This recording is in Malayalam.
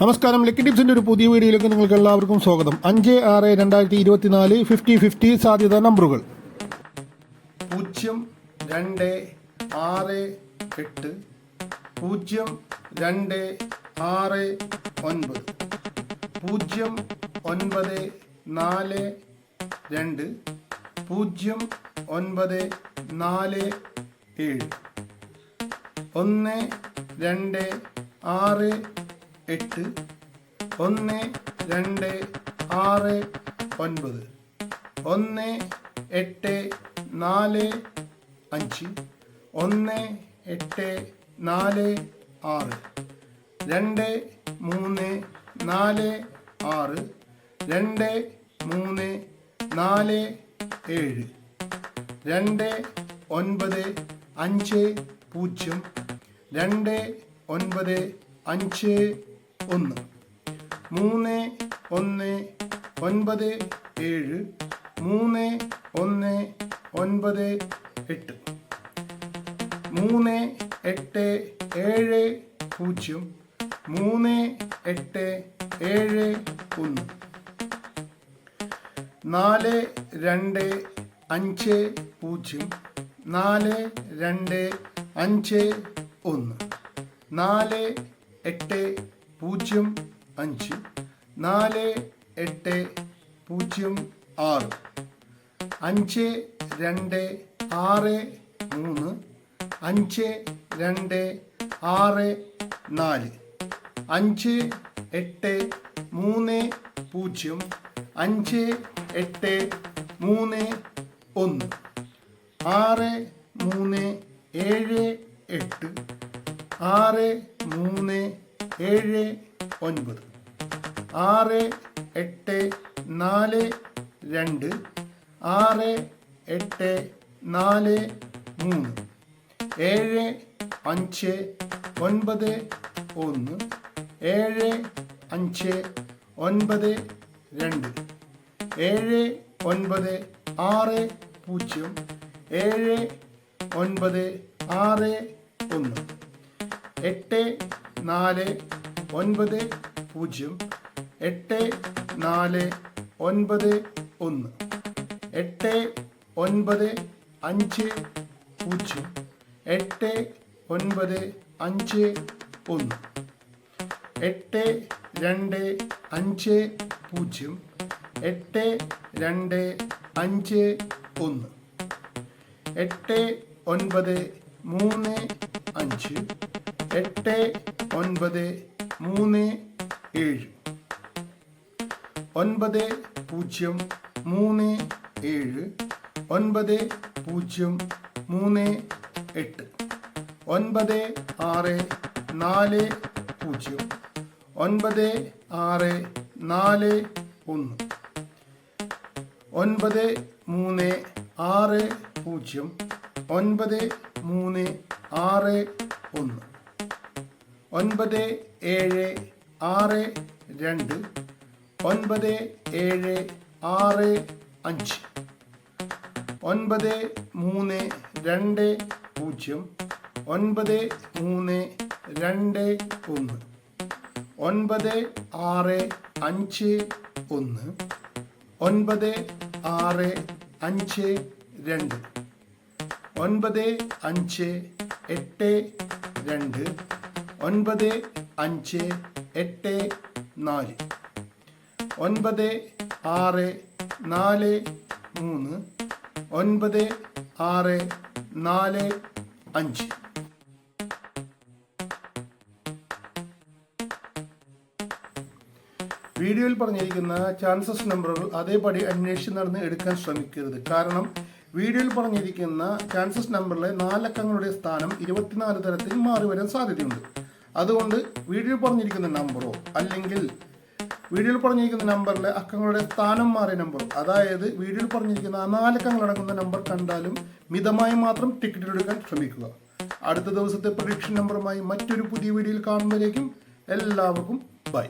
നമസ്കാരം. ലക്കി ടിപ്സിന്റെ ഒരു പുതിയ വീഡിയോയിലേക്ക് നിങ്ങൾക്ക് എല്ലാവർക്കും സ്വാഗതം. അഞ്ച് ആറ് രണ്ടായിരത്തി ഇരുപത്തിനാല് ഫിഫ്റ്റി ഫിഫ്റ്റി സാധ്യത നമ്പറുകൾ. പൂജ്യം രണ്ട് ആറ് എട്ട് പൂജ്യം രണ്ട് ആറ് ഒൻപത് പൂജ്യം ഒൻപത് നാല് രണ്ട് പൂജ്യം ഒൻപത് നാല് ഏഴ്. ഒന്ന് രണ്ട് ആറ് എട്ട് ഒന്ന് രണ്ട് ആറ് ഒൻപത്. ഒന്ന് എട്ട് നാല് അഞ്ച്. ഒന്ന് എട്ട് നാല് ആറ്. രണ്ട് മൂന്ന് നാല് ആറ്. രണ്ട് മൂന്ന് നാല് ഏഴ്. രണ്ട് ഒൻപത് അഞ്ച് പൂജ്യം. രണ്ട് ഒൻപത് അഞ്ച് ഒന്ന്. മൂന്ന് ഒന്ന് ഒൻപത് ഏഴ്. മൂന്ന് ഒന്ന് ഒൻപത് എട്ട്. മൂന്ന് എട്ട് ഏഴ് പൂജ്യം. മൂന്ന് എട്ട് ഏഴ് ഒന്ന്. നാല് രണ്ട് അഞ്ച് പൂജ്യം. നാല് രണ്ട് അഞ്ച് ഒന്ന്. നാല് എട്ട് പൂജ്യം അഞ്ച് നാല് എട്ട് പൂജ്യം ആറ് അഞ്ച് രണ്ട് ആറ് മൂന്ന് അഞ്ച് രണ്ട് ആറ് നാല് അഞ്ച് എട്ട് മൂന്ന് പൂജ്യം അഞ്ച് എട്ട് മൂന്ന് ഒന്ന് ആറ് മൂന്ന് ഏഴ് എട്ട് ആറ് മൂന്ന് ഏഴ് ഒൻപത്. ആറ് എട്ട് നാല് രണ്ട്. ആറ് എട്ട് നാല് മൂന്ന്. ഏഴ് അഞ്ച് ഒൻപത് ഒന്ന്. ഏഴ് അഞ്ച് ഒൻപത് രണ്ട്. ഏഴ് ഒൻപത് ആറ് പൂജ്യം. ഏഴ് ഒൻപത് ആറ് ഒന്ന്. എട്ട് നാല് ഒൻപത് പൂജ്യം എട്ട് നാല് ഒൻപത് ഒന്ന്. എട്ട് ഒൻപത് അഞ്ച് പൂജ്യം എട്ട് ഒൻപത് അഞ്ച് ഒന്ന്. എട്ട് രണ്ട് അഞ്ച് പൂജ്യം എട്ട് രണ്ട് അഞ്ച് ഒന്ന്. എട്ട് ഒൻപത് മൂന്ന് അഞ്ച്. എട്ട് ഒൻപത് മൂന്ന് ഏഴ്. ഒൻപത് പൂജ്യം മൂന്ന് ഏഴ്. ഒൻപത് പൂജ്യം മൂന്ന് എട്ട്. ഒൻപത് ആറ് നാല് പൂജ്യം. ഒൻപത് ആറ് നാല് ഒന്ന്. ഒൻപത് മൂന്ന് ആറ് പൂജ്യം. ഒൻപത് മൂന്ന് ആറ് ഒന്ന്. ഒൻപത് ഏഴ് ആറ് രണ്ട് ഒൻപത് ഏഴ് ആറ് അഞ്ച് ഒൻപത് മൂന്ന് രണ്ട് പൂജ്യം ഒൻപത് മൂന്ന് രണ്ട് ഒന്ന് ഒൻപത് ആറ് അഞ്ച് ഒന്ന് ഒൻപത് ആറ് അഞ്ച് രണ്ട് ഒൻപത് അഞ്ച് എട്ട് രണ്ട് ഒൻപത് അഞ്ച് എട്ട് നാല്. ഒൻപത് ആറ് നാല് മൂന്ന്. ഒൻപത് ആറ് നാല് അഞ്ച്. വീഡിയോയിൽ പറഞ്ഞിരിക്കുന്ന ചാൻസസ് നമ്പറുകൾ അതേപടി അന്വേഷിച്ച് നടന്ന് എടുക്കാൻ ശ്രമിക്കരുത്. കാരണം വീഡിയോയിൽ പറഞ്ഞിരിക്കുന്ന ചാൻസസ് നമ്പറിലെ നാലക്കങ്ങളുടെ സ്ഥാനം ഇരുപത്തിനാല് തരത്തിൽ മാറി വരാൻ സാധ്യതയുണ്ട്. അതുകൊണ്ട് വീഡിയോയിൽ പറഞ്ഞിരിക്കുന്ന നമ്പറോ അല്ലെങ്കിൽ വീഡിയോയിൽ പറഞ്ഞിരിക്കുന്ന നമ്പറിലെ അക്കങ്ങളുടെ സ്ഥാനം മാറിയ നമ്പർ അതായത് വീഡിയോയിൽ പറഞ്ഞിരിക്കുന്ന ആ നാലക്കങ്ങൾ അടങ്ങുന്ന നമ്പർ കണ്ടാലും മിതമായി മാത്രം ടിക്കറ്റ് എടുക്കാൻ ശ്രമിക്കുക. അടുത്ത ദിവസത്തെ പ്രഡിക്ഷൻ നമ്പറുമായി മറ്റൊരു പുതിയ വീഡിയോയിൽ കാണുമ്പോഴേക്കും എല്ലാവർക്കും ബൈ.